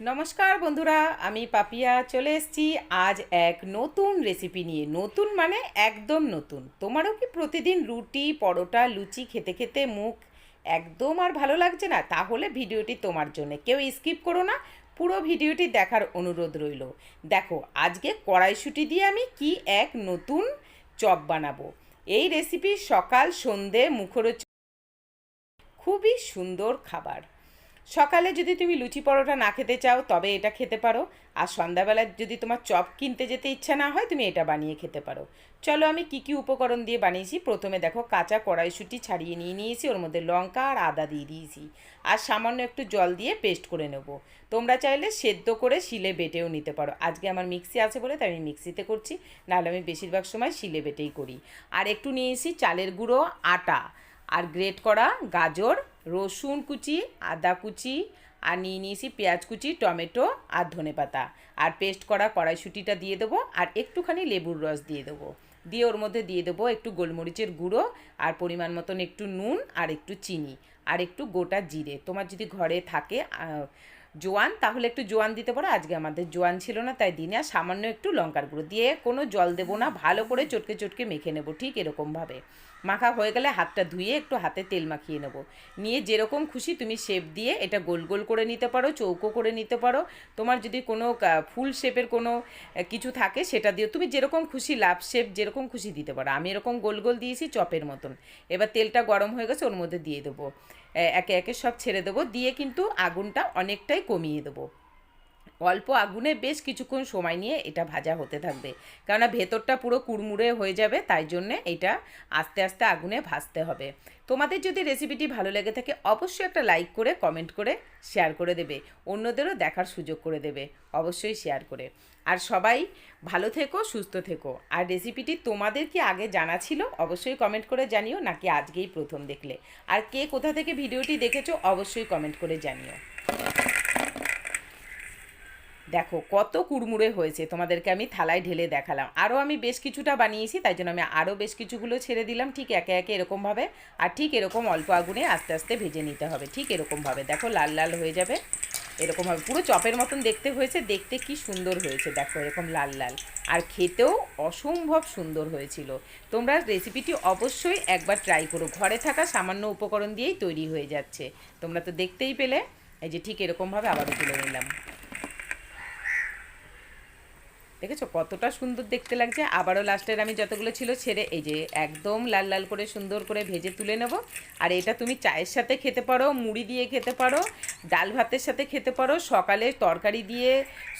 নমস্কার বন্ধুরা, আমি পাপিয়া চলে এসেছি। আজ এক নতুন রেসিপি নিয়ে, নতুন মানে একদম নতুন। তোমারও কি প্রতিদিন রুটি, পরোটা, লুচি খেতে খেতে মুখ একদম আর ভালো লাগছে না? তাহলে ভিডিওটি তোমার জন্য। কেউ স্কিপ করো না, পুরো ভিডিওটি দেখার অনুরোধ রইল। দেখো, আজকে কড়াইশুটি দিয়ে আমি কি এক নতুন চপ বানাবো। এই রেসিপি সকাল সন্ধে মুখরোচ খুবই সুন্দর খাবার। সকালে যদি তুমি লুচি পরোটা না খেতে চাও, তবে এটা খেতে পারো। আর সন্ধ্যাবেলায় যদি তোমার চপ কিনতে যেতে ইচ্ছা না হয়, তুমি এটা বানিয়ে খেতে পারো। চলো আমি কি কি উপকরণ দিয়ে বানিয়েছি। প্রথমে দেখো, কাঁচা কড়াইশুঁটি ছাড়িয়ে নিয়ে নিয়েছি, ওর মধ্যে লঙ্কা আর আদা দিয়ে দিয়েছি। আর সামান্য একটু জল দিয়ে পেস্ট করে নেব। তোমরা চাইলে সেদ্ধ করে শিলে বেটেও নিতে পারো। আজকে আমার মিক্সি আছে বলে তাই আমি মিক্সিতে করছি, নাহলে আমি বেশিরভাগ সময় শিলে বেটেই করি। আর একটু নিয়েছি চালের গুঁড়ো, আটা আর গ্রেট করা গাজর রসুন কুচি, আদা কুচি, আর নিয়ে নিয়েছি পেঁয়াজ কুচি, টমেটো আর ধনে পাতা। আর পেস্ট করা কড়াইশুঁটিটা দিয়ে দেবো আর একটুখানি লেবুর রস দিয়ে দেবো। দিয়ে ওর মধ্যে দিয়ে দেবো একটু গোলমরিচের গুঁড়ো আর পরিমাণ মতন একটু নুন আর একটু চিনি আর একটু গোটা জিরে। তোমার যদি ঘরে থাকে জোয়ান, তাহলে একটু জোয়ান দিতে পারো। আজকে আমাদের জোয়ান ছিল না, তাই দিনে আর সামান্য একটু লঙ্কার গুঁড়ো দিয়ে কোনো জল দেবো না, ভালো করে চটকে চটকে মেখে নেব, ঠিক এরকমভাবে মাখা হয়ে গেলে হাতটা ধুয়ে একটু হাতে তেল মাখিয়ে নেব। নিয়ে যেরকম খুশি তুমি শেপ দিয়ে এটা গোল গোল করে নিতে পারো, চৌকো করে নিতে পারো। তোমার যদি কোনো ফুল শেপের কোনো কিছু থাকে সেটা দিয়ে তুমি যেরকম খুশি লাভ শেপ যেরকম খুশি দিতে পারো। আমি এরকম গোল গোল দিয়েছি চপের মতন। এবার তেলটা গরম হয়ে গেছে, ওর মধ্যে দিয়ে দেবো। একে একে সব ছেড়ে দেবো। দিয়ে কিন্তু আগুনটা অনেকটাই কমিয়ে দেবো। অল্প আগুনে বেশ কিছুক্ষণ সময় নিয়ে এটা ভাজা হতে থাকবে। কেননা ভেতরটা পুরো কুড়মুড়ে হয়ে যাবে, তাই জন্যে এটা আস্তে আস্তে আগুনে ভাজতে হবে। তোমাদের যদি রেসিপিটি ভালো লেগে থাকে, অবশ্যই একটা লাইক করে কমেন্ট করে শেয়ার করে দেবে। অন্যদেরও দেখার সুযোগ করে দেবে, অবশ্যই শেয়ার করে। আর সবাই ভালো থেকো, সুস্থ থেকো। আর রেসিপিটি তোমাদের কি আগে জানা ছিল, অবশ্যই কমেন্ট করে জানিও, নাকি আজকেই প্রথম দেখলে? আর কে কোথা থেকে ভিডিওটি দেখেছ, অবশ্যই কমেন্ট করে জানিও। দেখো, কত কুড়মুড়ে হয়েছে, তোমাদেরকে আমি থালায় ঢেলে দেখালাম। আরও আমি বেশ কিছুটা বানিয়েছি, তাই জন্য আমি আরও বেশ কিছুগুলো ছেড়ে দিলাম, ঠিক একে একে এরকমভাবে। আর ঠিক এরকম অল্প আগুনে আস্তে আস্তে ভেজে নিতে হবে, ঠিক এরকমভাবে। দেখো, লাল লাল হয়ে যাবে, এরকমভাবে। পুরো চপের মতন দেখতে হয়েছে, দেখতে কি সুন্দর হয়েছে, দেখো, এরকম লাল লাল। আর খেতেও অসম্ভব সুন্দর হয়েছিল। তোমরা রেসিপিটি অবশ্যই একবার ট্রাই করো। ঘরে থাকা সামান্য উপকরণ দিয়েই তৈরি হয়ে যাচ্ছে। তোমরা তো দেখতেই পেলে, এই যে ঠিক এরকমভাবে আবারও তুলে নিলাম। দেখেছ? কতটা সুন্দর দেখতে লাগছে। আবারও লাস্টের আমি যতগুলো ছিল ছেড়ে এই যে একদম লাল লাল করে সুন্দর করে ভেজে তুলে নেব। আর এটা তুমি চায়ের সাথে খেতে পারো, মুড়ি দিয়ে খেতে পারো, ডাল ভাতের সাথে খেতে পারো, সকালে তরকারি দিয়ে,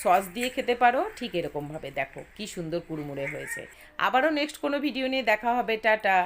সস দিয়ে খেতে পারো, ঠিক এরকমভাবে। দেখো, কি সুন্দর কুড়মুড়ে হয়েছে। আবারও নেক্সট কোনো ভিডিও নিয়ে দেখা হবে। টাটা।